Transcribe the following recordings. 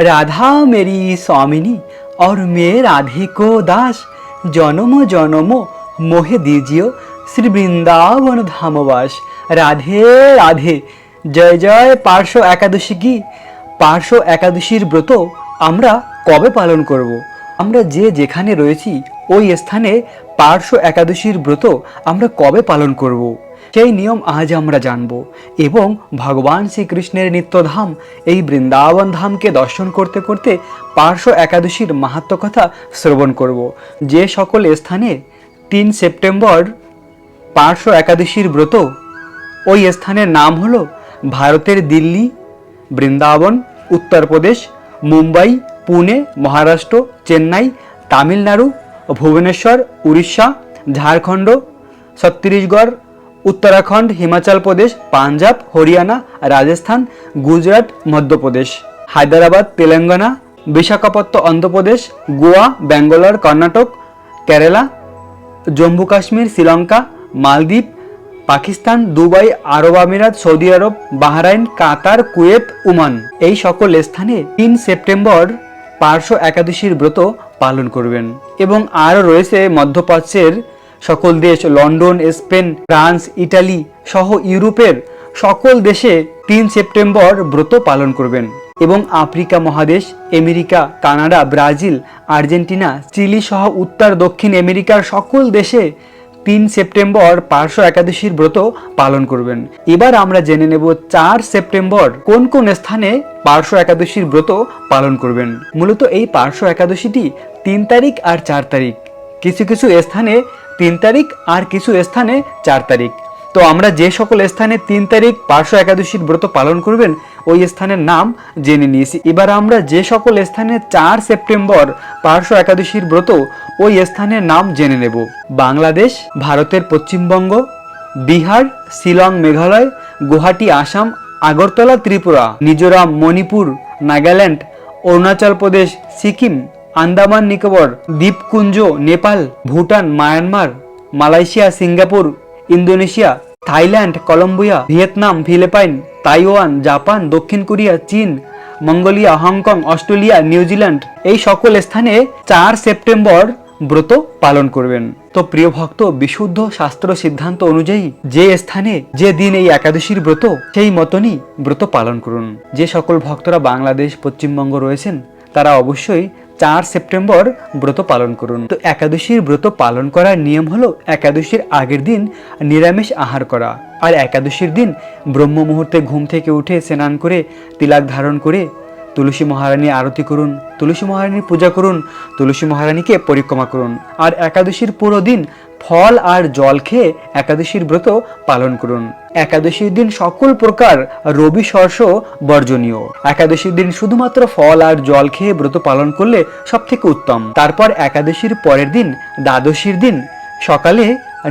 राधा मेरी स्वामिनी और मैं राधे को दास জনম জনম মোহে দিজিও শ্রী বৃন্দাবন ধামবাস রাধে রাধে জয় জয় পার্শ্ব একাদশী কি পার্শ্ব একাদশীর ব্রত আমরা কবে পালন করব। আমরা যে যেখানে রয়েছি ওই স্থানে পার্শ্ব একাদশীর ব্রত আমরা কবে পালন করব। সেই নিয়ম আজ আমরা জানব এবং ভগবান শ্রীকৃষ্ণের নিত্যধাম, এই বৃন্দাবন ধামকে দর্শন করতে করতে পার্শ্ব একাদশীর মাহাত্ম কথা শ্রবণ করব। যে সকল স্থানে তিন সেপ্টেম্বর পার্শ্ব একাদশীর ব্রত, ওই স্থানের নাম হলো ভারতের দিল্লি, বৃন্দাবন, উত্তরপ্রদেশ, মুম্বাই, পুনে, মহারাষ্ট্র, চেন্নাই, তামিলনাড়ু, ভুবনেশ্বর, উড়িষ্যা, ঝাড়খণ্ড, ছত্তিশগড় উত্তরাখণ্ড, হিমাচল প্রদেশ, পাঞ্জাব, হরিয়ানা, রাজস্থান, গুজরাট, মধ্যপ্রদেশ, হায়দ্রাবাদ, তেলেঙ্গানা বিশাখাপত্ত অন্ধ্রপ্রদেশ, গোয়া, ব্যাঙ্গালোর, কর্ণাটক, কেরালা, জম্মু কাশ্মীর, শ্রীলঙ্কা, মালদ্বীপ, পাকিস্তান, দুবাই, আরব আমিরাত, সৌদি আরব, বাহরাইন, কাতার, কুয়েত, ওমান। এই সকল স্থানে তিন সেপ্টেম্বর পার্শ্ব একাদশীর ব্রত পালন করবেন। এবং আরও রয়েছে মধ্যপ্রাচ্যের সকল দেশ, লন্ডন, স্পেন, ফ্রান্স, ইটালি সহ ইউরোপের সকল দেশে তিন সেপ্টেম্বর ব্রত পালন করবেন এবং আফ্রিকা মহাদেশ, America, Canada, Brazil, Argentina, Chile সহ উত্তর, দক্ষিণ আমেরিকার সকল দেশে তিন সেপ্টেম্বর পার্শ্ব একাদশীর ব্রত পালন করবেন। এবার আমরা জেনে নেব চার সেপ্টেম্বর কোন কোন স্থানে পার্শ্ব একাদশীর ব্রত পালন করবেন। মূলত এই পার্শ্ব একাদশীটি তিন তারিখ আর চার তারিখ। কিছু কিছু স্থানে তিন তারিখ আর কিছু স্থানে চার তারিখ। তো আমরা যে সকল স্থানে তিন তারিখ পার্শ্ব একাদশীর ব্রত পালন করবেন, ওই স্থানের নাম জেনে নিয়েছি। এবার আমরা যে সকল স্থানে চার সেপ্টেম্বর পার্শ্ব একাদশীর ব্রত, ওই স্থানের নাম জেনে নেব। বাংলাদেশ, ভারতের পশ্চিমবঙ্গ, বিহার, শিলং, মেঘালয়, গুয়াহাটি, আসাম, আগরতলা, ত্রিপুরা, মিজোরাম, মণিপুর, নাগাল্যান্ড, অরুণাচল প্রদেশ, সিকিম আন্দামান, নিকোবর, দ্বীপপুঞ্জ, Nepal, Bhutan, Myanmar, Malaysia, Singapore, Indonesia, Thailand, Colombia, Vietnam, Philippines, Taiwan, Japan, দক্ষিণ কোরিয়া, চীন, Mongolia, Hong Kong, Australia, New Zealand এই সকল স্থানে চার সেপ্টেম্বর ব্রত পালন করবেন। তো প্রিয় ভক্ত, বিশুদ্ধ শাস্ত্র সিদ্ধান্ত অনুযায়ী যে স্থানে যে দিন এই একাদশীর ব্রত, সেই মতনই ব্রত পালন করুন। যে সকল ভক্তরা বাংলাদেশ, পশ্চিমবঙ্গ রয়েছেন, তারা অবশ্যই চার সেপ্টেম্বর ব্রত পালন করুন। তো একাদশীর ব্রত পালন করার নিয়ম হলো একাদশীর আগের দিন নিরামিষ আহার করা। আর একাদশীর দিন ব্রহ্ম মুহূর্তে ঘুম থেকে উঠে স্নান করে তিলাক ধারণ করে তুলসী মহারানী আরতি করুন, তুলসী মহারানীর পূজা করুন, তুলসী মহারানীকে পরিক্রমা করুন। আর একাদশীর পুরো দিন ফল আর জল খেয়ে একাদশীর ব্রত পালন করুন। একাদশীর দিন সকল প্রকার রবি শস্য বর্জনীয়। একাদশীর দিন শুধুমাত্র ফল আর জল খেয়ে ব্রত পালন করলে সব থেকে উত্তম। তারপর একাদশীর পরের দিন, দ্বাদশীর দিন, সকালে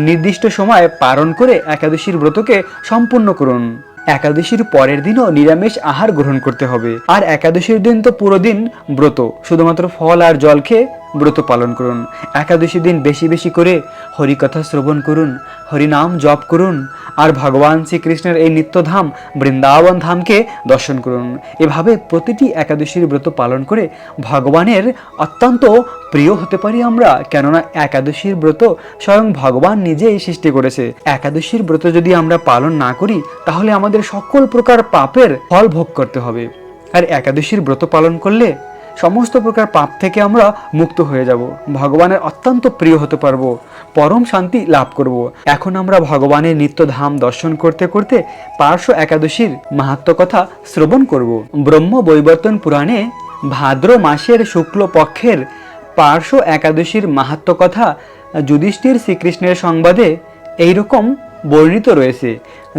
নির্দিষ্ট সময় পালন করে একাদশীর ব্রতকে সম্পূর্ণ করুন। একাদশীর পরের দিনও নিরামিষ আহার গ্রহণ করতে হবে। আর একাদশীর দিন তো পুরো দিন ব্রত। শুধুমাত্র ফল আর জল খেয়ে ব্রত পালন করুন। একাদশী দিন বেশি বেশি করে হরিকথা শ্রবণ করুন, হরিনাম জপ করুন, আর ভগবান শ্রীকৃষ্ণের এই নিত্যধাম বৃন্দাবন ধামকে দর্শন করুন। এভাবে প্রতিটি একাদশীর ব্রত পালন করে ভগবানের অত্যন্ত প্রিয় হতে পারি আমরা, কেননা একাদশীর ব্রত স্বয়ং ভগবান নিজেই সৃষ্টি করেছে। একাদশীর ব্রত যদি আমরা পালন না করি, তাহলে আমাদের সকল প্রকার পাপের ফল ভোগ করতে হবে। আর একাদশীর ব্রত পালন করলে সমস্ত প্রকার পাপ থেকে আমরা মুক্ত হয়ে যাব। ভগবানের অত্যন্ত প্রিয় হতে পারব, পরম শান্তি লাভ করব। এখন আমরা ভগবানের নিত্য ধাম দর্শন করতে করতে পার্শ্ব একাদশীর মাহাত্ম কথা শ্রবণ করব। ব্রহ্ম বৈবর্তন পুরাণে ভাদ্র মাসের শুক্ল পক্ষের পার্শ্ব একাদশীর মাহাত্ম কথা যুধিষ্ঠির শ্রীকৃষ্ণের সংবাদে এইরকম বর্ণিত রয়েছে।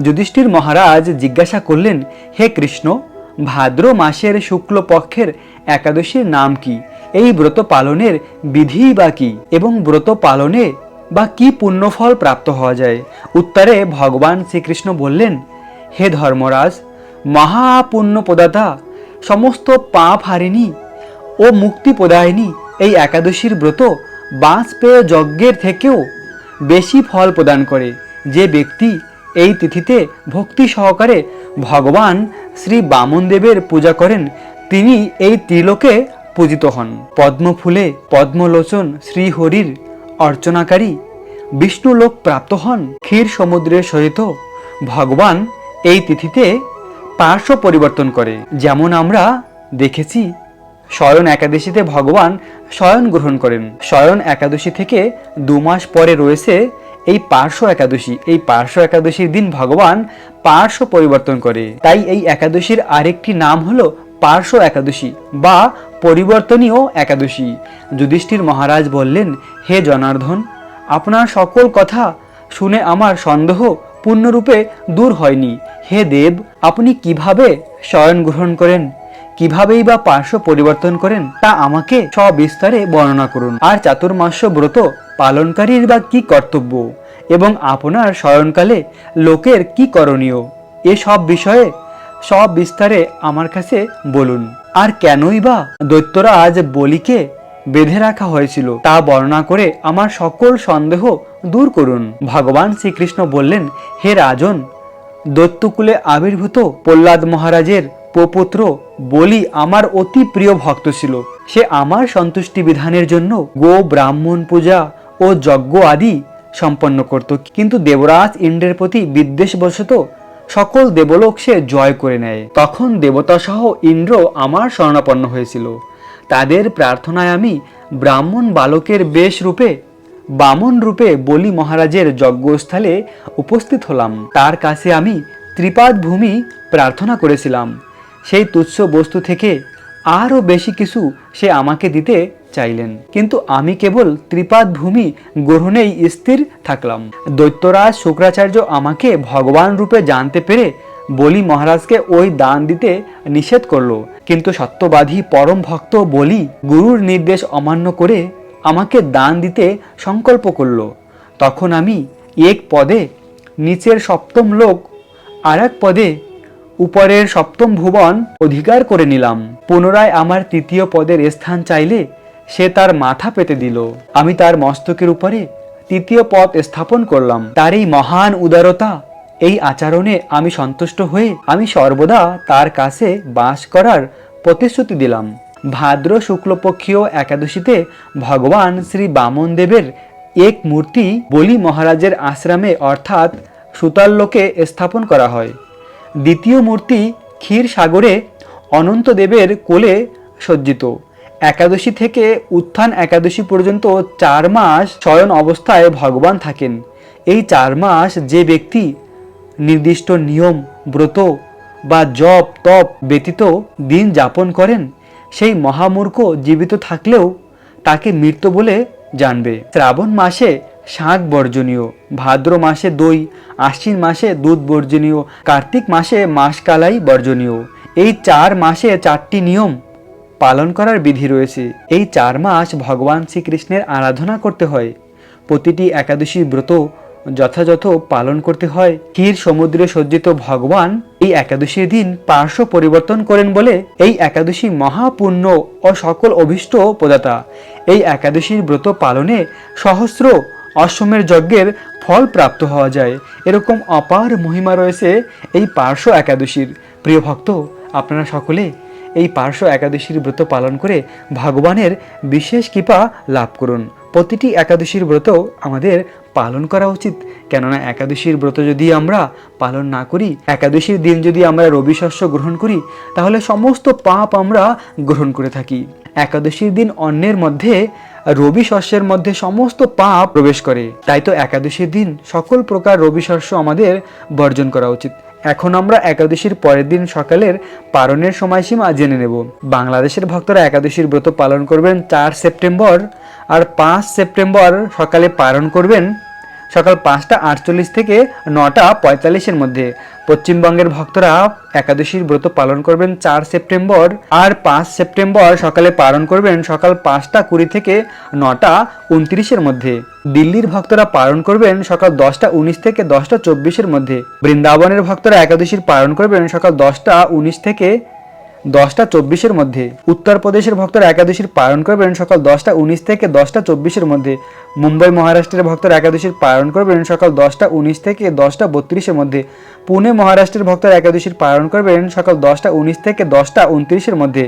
যুধিষ্ঠির মহারাজ জিজ্ঞাসা করলেন, হে কৃষ্ণ, ভাদ্র মাসের শুক্ল পক্ষের একাদশীর নাম কি? এই ব্রত পালনের বিধি বা কি? এবং ব্রত পালনে বা কি পুণ্যফল প্রাপ্ত হওয়া যায়? উত্তরে ভগবান শ্রীকৃষ্ণ বললেন, হে ধর্মরাজ, মহাপুণ্য প্রদাতা, সমস্ত পাপ হারিনি ও মুক্তি প্রদায়নী এই একাদশীর ব্রত বাঁশপেয় যজ্ঞের থেকেও বেশি ফল প্রদান করে। যে ব্যক্তি এই তিথিতে ভক্তি সহকারে ভগবান শ্রী বামনদেবের পূজা করেন তিনি এই ত্রিলোকে পূজিত হন। পদ্মফুলে পদ্মলোচন শ্রীহরির অর্চনাকারী বিষ্ণুলোক প্রাপ্ত হন। ক্ষীর সমুদ্রের সহিত ভগবান এই তিথিতে পার্শ্ব পরিবর্তন করে। যেমন আমরা দেখেছি, শয়ন একাদশীতে ভগবান শয়ন গ্রহণ করেন। শয়ন একাদশী থেকে দু মাস পরে রয়েছে এই পার্শ্ব একাদশী। এই পার্শ্ব একাদশীর দিন ভগবান পার্শ্ব পরিবর্তন করে। তাই এই একাদশীর আরেকটি নাম হলো পার্শ্ব একাদশী বা পরিবর্তনীয় একাদশী। যুধিষ্ঠির মহারাজ বললেন, হে জনার্দন, আপনার সকল কথা শুনে আমার সন্দেহ পূর্ণরূপে দূর হয়নি। হে দেব, আপনি কীভাবে শয়ন গ্রহণ করেন? কিভাবেই বা পার্শ্ব পরিবর্তন করেন? তা আমাকে সবিস্তারে বর্ণনা করুন। আর চাতুর্মাস্য ব্রত পালনকারীর বা কি কর্তব্য? এবং আপনার শয়নকালে লোকের কি করণীয়? এসব বিষয়ে সব বিস্তারে আমার কাছে বলুন। আর কেনই বা দৈত্যরা আজ বলিকে বেঁধে রাখা হয়েছিল, তা বর্ণনা করে আমার সকল সন্দেহ দূর করুন। ভগবান শ্রীকৃষ্ণ বললেন, হে রাজন, দৈত্যকুলে আবির্ভূত প্রহ্লাদ মহারাজের প্রপুত্র বলি আমার অতি প্রিয় ভক্ত ছিল। সে আমার সন্তুষ্টি বিধানের জন্য গো ব্রাহ্মণ পূজা ও যজ্ঞ আদি সম্পন্ন করত। কিন্তু দেবরাজ ইন্দ্রের প্রতি বিদ্বেষবশত সকল দেবলোক সে জয় করে নেয়। তখন দেবতা সহ ইন্দ্র আমার শরণাপন্ন হয়েছিল। তাদের প্রার্থনায় আমি ব্রাহ্মণ বালকের বেশ রূপে, বামন রূপে বলি মহারাজের যজ্ঞস্থলে উপস্থিত হলাম। তার কাছে আমি ত্রিপাদ ভূমি প্রার্থনা করেছিলাম। সেই তুচ্ছ বস্তু থেকে আরও বেশি কিছু সে আমাকে দিতে চাইলেন। কিন্তু আমি কেবল ত্রিপাদ ভূমি গ্রহণেই স্থির থাকলাম। দৈত্যরাজ শুক্রাচার্য আমাকে ভগবান রূপে জানতে পেরে বলি মহারাজকে ওই দান দিতে নিষেধ করল। কিন্তু সত্যবাদী পরম ভক্ত বলি গুরুর নির্দেশ অমান্য করে আমাকে দান দিতে সংকল্প করল। তখন আমি এক পদে নিচের সপ্তম লোক আর এক পদে উপরের সপ্তম ভুবন অধিকার করে নিলাম। পুনরায় আমার তৃতীয় পদের স্থান চাইলে সে তার মাথা পেতে দিল। আমি তার মস্তকের উপরে তৃতীয় পথ স্থাপন করলাম। তার এই মহান উদারতা, এই আচরণে আমি সন্তুষ্ট হয়ে আমি সর্বদা তার কাছে বাস করার প্রতিশ্রুতি দিলাম। ভাদ্র শুক্লপক্ষীয় একাদশীতে ভগবান শ্রী বামন দেবের এক মূর্তি বলি মহারাজের আশ্রমে অর্থাৎ সুতাল্লোকে স্থাপন করা হয়। দ্বিতীয় মূর্তি ক্ষীর সাগরে অনন্তদেবের কোলে সজ্জিত। একাদশী থেকে উত্থান একাদশী পর্যন্ত চার মাস শয়ন অবস্থায় ভগবান থাকেন। এই চার মাস যে ব্যক্তি নির্দিষ্ট নিয়ম, ব্রত বা জপ, তপ ব্যতীত দিন যাপন করেন, সেই মহামূর্খ জীবিত থাকলেও তাকে মৃত্যু বলে জানবে। শ্রাবণ মাসে শাক বর্জনীয়, ভাদ্র মাসে দই, আশ্বিন মাসে দুধ বর্জনীয়, কার্তিক মাসে মাসকালাই বর্জনীয়। এই চার মাসে চারটি নিয়ম পালন করার বিধি রয়েছে। এই চার মাস ভগবান শ্রীকৃষ্ণের আরাধনা করতে হয়। প্রতিটি একাদশী ব্রত যথাযথ পালন করতে হয়। ক্ষীর সমুদ্রে সজ্জিত ভগবান এই একাদশীর দিন পার্শ্ব পরিবর্তন করেন বলে এই একাদশী মহাপুণ্য ও সকল অভীষ্ট প্রদাতা। এই একাদশীর ব্রত পালনে সহস্র অশ্বমের যজ্ঞের ফল প্রাপ্ত হওয়া যায়। এরকম অপার মহিমা রয়েছে এই পার্শ্ব একাদশীর। প্রিয় ভক্ত, আপনারা সকলে এই পার্শ্ব একাদশীর ব্রত পালন করে ভগবানের বিশেষ কৃপা লাভ করুন। প্রতিটি একাদশীর ব্রত আমাদের পালন করা উচিত। কেননা একাদশীর ব্রত যদি আমরা পালন না করি, একাদশীর দিন যদি আমরা রবি শস্য গ্রহণ করি, তাহলে সমস্ত পাপ আমরা গ্রহণ করে থাকি। একাদশীর দিন অন্যের মধ্যে, রবি শস্যের মধ্যে সমস্ত পাপ প্রবেশ করে। তাই তো একাদশীর দিন সকল প্রকার রবি শস্য আমাদের বর্জন করা উচিত। এখন আমরা একাদশীর পরের দিন সকালের পারণের সময়সীমা জেনে নেব। বাংলাদেশের ভক্তরা একাদশীর ব্রত পালন করবেন চার সেপ্টেম্বর আর পাঁচ সেপ্টেম্বর সকালে পালন করবেন সকাল পাঁচটা আটচল্লিশ থেকে নটা পঁয়তাল্লিশের মধ্যে। পশ্চিমবঙ্গের ভক্তরা একাদশীর ব্রত পালন করবেন চার সেপ্টেম্বর আর পাঁচ সেপ্টেম্বর সকালে পালন করবেন সকাল পাঁচটা কুড়ি থেকে নটা উনত্রিশের মধ্যে। দিল্লির ভক্তরা পালন করবেন সকাল দশটা উনিশ থেকে দশটা চব্বিশের মধ্যে। বৃন্দাবনের ভক্তরা একাদশীর পালন করবেন সকাল দশটা উনিশ থেকে দশটা চব্বিশের মধ্যে। উত্তরপ্রদেশের ভক্তরা একাদশীর পালন করবেন সকাল দশটা উনিশ থেকে দশটা চব্বিশের মধ্যে। মুম্বাই মহারাষ্ট্রের ভক্তরা একাদশীর পালন করবেন সকাল দশটা উনিশ থেকে দশটা বত্রিশের মধ্যে। পুনে মহারাষ্ট্রের ভক্তরা একাদশীর পালন করবেন সকাল দশটা উনিশ থেকে দশটা উনত্রিশের মধ্যে।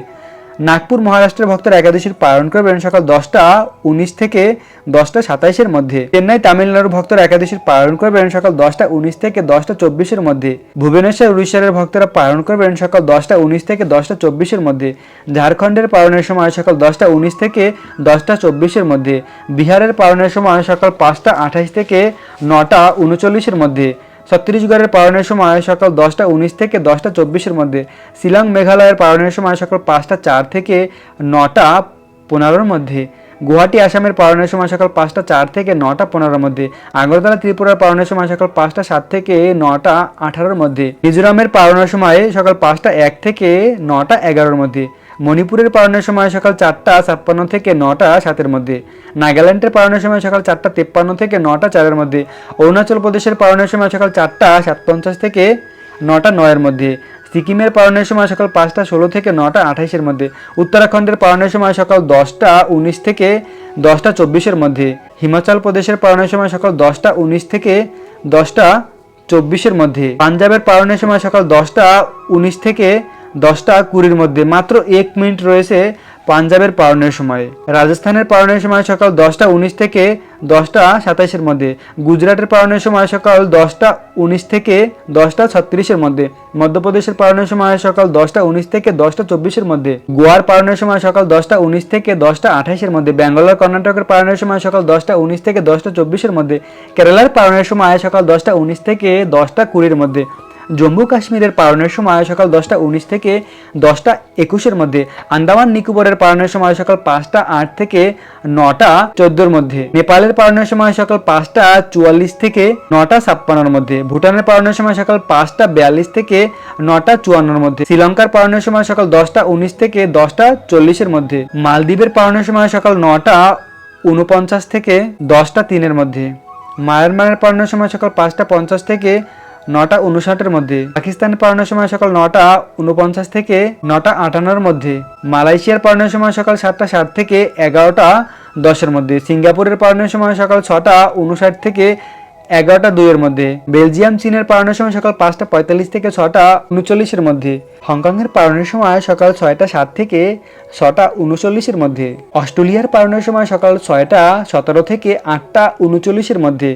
নাগপুর মহারাষ্ট্রের ভক্তরা একাদশীর পালন করবেন সকাল দশটা উনিশ থেকে দশটা সাতাইশের মধ্যে। চেন্নাই তামিলনাড়ুর ভক্তরা একাদশীর পালন করবেন সকাল দশটা উনিশ থেকে দশটা চব্বিশের মধ্যে। ভুবনেশ্বর, উড়িষ্যার ভক্তরা পালন করবেন সকাল দশটা উনিশ থেকে দশটা চব্বিশের মধ্যে। ঝাড়খণ্ডের পালনের সময় সকাল দশটা উনিশ থেকে দশটা চব্বিশের মধ্যে। বিহারের পালনের সময় সকাল পাঁচটা আঠাশ থেকে নটা উনচল্লিশের মধ্যে। ছত্তিশগড়ের পালনের সময় সকাল দশটা উনিশ থেকে দশটা চব্বিশের মধ্যে। শিলং মেঘালয়ের পালনের সময় সকাল পাঁচটা চার থেকে নটা পনেরোর মধ্যে। গুয়াহাটি, আসামের পালনের সময় সকাল পাঁচটা চার থেকে নটা পনেরোর মধ্যে। আগরতলা, ত্রিপুরার পালনের সময় সকাল পাঁচটা সাত থেকে নটা আঠারোর মধ্যে। মিজোরামের পালনের সময় সকাল পাঁচটা এক থেকে নটা এগারোর মধ্যে। মণিপুরের পালনের সময় সকাল চারটা ছাপ্পান্ন থেকে নটা সাতের মধ্যে। নাগাল্যান্ডের পালনের সময় সকাল চারটা তেপ্পান্ন থেকে নটা চারের মধ্যে। অরুণাচল প্রদেশের পালনের সময় সকাল চারটা সাতপঞ্চাশ থেকে নটা নয়ের মধ্যে। সিকিমের পালনের সময় সকাল পাঁচটা ষোলো থেকে নটা আঠাইশের মধ্যে। উত্তরাখণ্ডের পালনের সময় সকাল দশটা উনিশ থেকে দশটা চব্বিশের মধ্যে। হিমাচল প্রদেশের পালনের সময় সকাল দশটা উনিশ থেকে দশটা চব্বিশের মধ্যে। পাঞ্জাবের পালনের সময় সকাল দশটা উনিশ থেকে দশটা কুড়ির মধ্যে মাত্র এক মিনিট রয়েছে পাঞ্জাবের পালনের সময়। রাজস্থানের পালনের সময় সকাল দশটা উনিশ থেকে দশটা সাতাইশের মধ্যে। গুজরাটের পালনের সময় সকাল দশটা উনিশ থেকে দশটা ছত্রিশের মধ্যে। মধ্যপ্রদেশের পালনের সময় সকাল দশটা উনিশ থেকে দশটা চব্বিশের মধ্যে। গোয়ার পালনের সময় সকাল দশটা উনিশ থেকে দশটা আঠাইশের মধ্যে। ব্যাঙ্গালোর কর্ণাটকের পালনের সময় সকাল দশটা উনিশ থেকে দশটা চব্বিশের মধ্যে। কেরালার পালনের সময় সকাল দশটা উনিশ থেকে দশটা কুড়ির মধ্যে। জম্মু কাশ্মীরের পালনের সময় সকাল দশটা উনিশ থেকে দশটা একুশের মধ্যে, আন্দামান নিকোবরের পালনের সময় সকাল পাঁচটা আট থেকে নটা চোদ্দোর মধ্যে, নেপালের পালনের সময় সকাল পাঁচটা চুয়াল্লিশ থেকে নটা ছাপ্পান্নর মধ্যে, ভুটানের পালনের সময় সকাল পাঁচটা বিয়াল্লিশ থেকে নটা চুয়ান্নর মধ্যে, শ্রীলঙ্কার পালনের সময় সকাল দশটা উনিশ থেকে দশটা চল্লিশের মধ্যে, মালদ্বীপের পালনের সময় সকাল নটা উনপঞ্চাশ থেকে দশটা তিনের মধ্যে, মায়ানমারের পালনের সময় সকাল পাঁচটা পঞ্চাশ থেকে নটা উনষাটের মধ্যে। পাকিস্তানের পালনের সময় সকাল নটা উনপঞ্চাশ থেকে নটা আটান্নর মধ্যে। মালয়েশিয়ার পালনের সময় সকাল সাতটা সাত থেকে এগারোটা দশের মধ্যে। সিঙ্গাপুরের পালনের সময় সকাল ছটা উনষাট থেকে এগারোটা দুইয়ের মধ্যে। বেলজিয়াম, চীনের পালনের সময় সকাল পাঁচটা পঁয়তাল্লিশ থেকে ছটা উনচল্লিশের মধ্যে। হংকংয়ের পালনের সময় সকাল ছয়টা সাত থেকে ছটা উনচল্লিশের মধ্যে। অস্ট্রেলিয়ার পালনের সময় সকাল ছয়টা সতেরো থেকে আটটা উনচল্লিশের মধ্যে।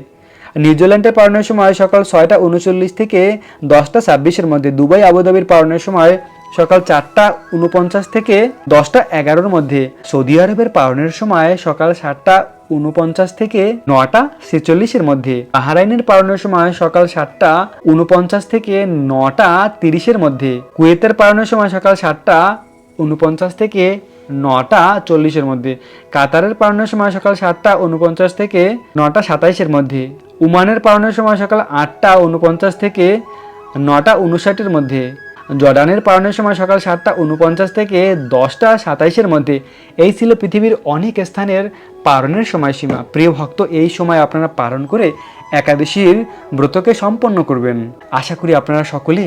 নিউজিল্যান্ডের পালনের সময় সকাল ছয়টা উনচল্লিশ থেকে দশটা ছাব্বিশের মধ্যে দুবাই আবুধাবির পালনের সময় সকাল চারটা উনপঞ্চাশ থেকে দশটা এগারোর মধ্যে সৌদি আরবের পালনের সময় সকাল সাতটা উনপঞ্চাশ থেকে নটা ছেচল্লিশের মধ্যে বাহারাইনের পালনের সময় সকাল সাতটা উনপঞ্চাশ থেকে নটা তিরিশের মধ্যে কুয়েতের পালনের সময় সকাল সাতটা উনপঞ্চাশ থেকে নটা চল্লিশের মধ্যে কাতারের পালনের সময় সকাল সাতটা উনপঞ্চাশ থেকে নটা সাতাইশের মধ্যে উমানের পালনের সময় সকাল আটটা উনপঞ্চাশ থেকে নটা উনষাটের মধ্যে, জর্ডানের পালনের সময় সকাল সাতটা উনপঞ্চাশ থেকে দশটা সাতাইশের মধ্যে। এই ছিল পৃথিবীর অনেক স্থানের পালনের সময়সীমা। প্রিয় ভক্ত, এই সময় আপনারা পালন করে একাদশীর ব্রতকে সম্পন্ন করবেন। আশা করি আপনারা সকলে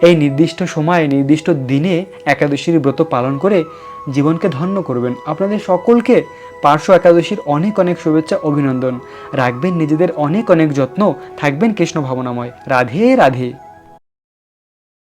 এই নির্দিষ্ট সময়ে, নির্দিষ্ট দিনে একাদশীর ব্রত পালন করে জীবনকে ধন্য করবেন। আপনাদের সকলকে পার্শ্ব একাদশীর অনেক অনেক শুভেচ্ছা, অভিনন্দন। রাখবেন নিজেদের অনেক অনেক যত্ন। থাকবেন কৃষ্ণ ভাবনাময়। রাধে রাধে।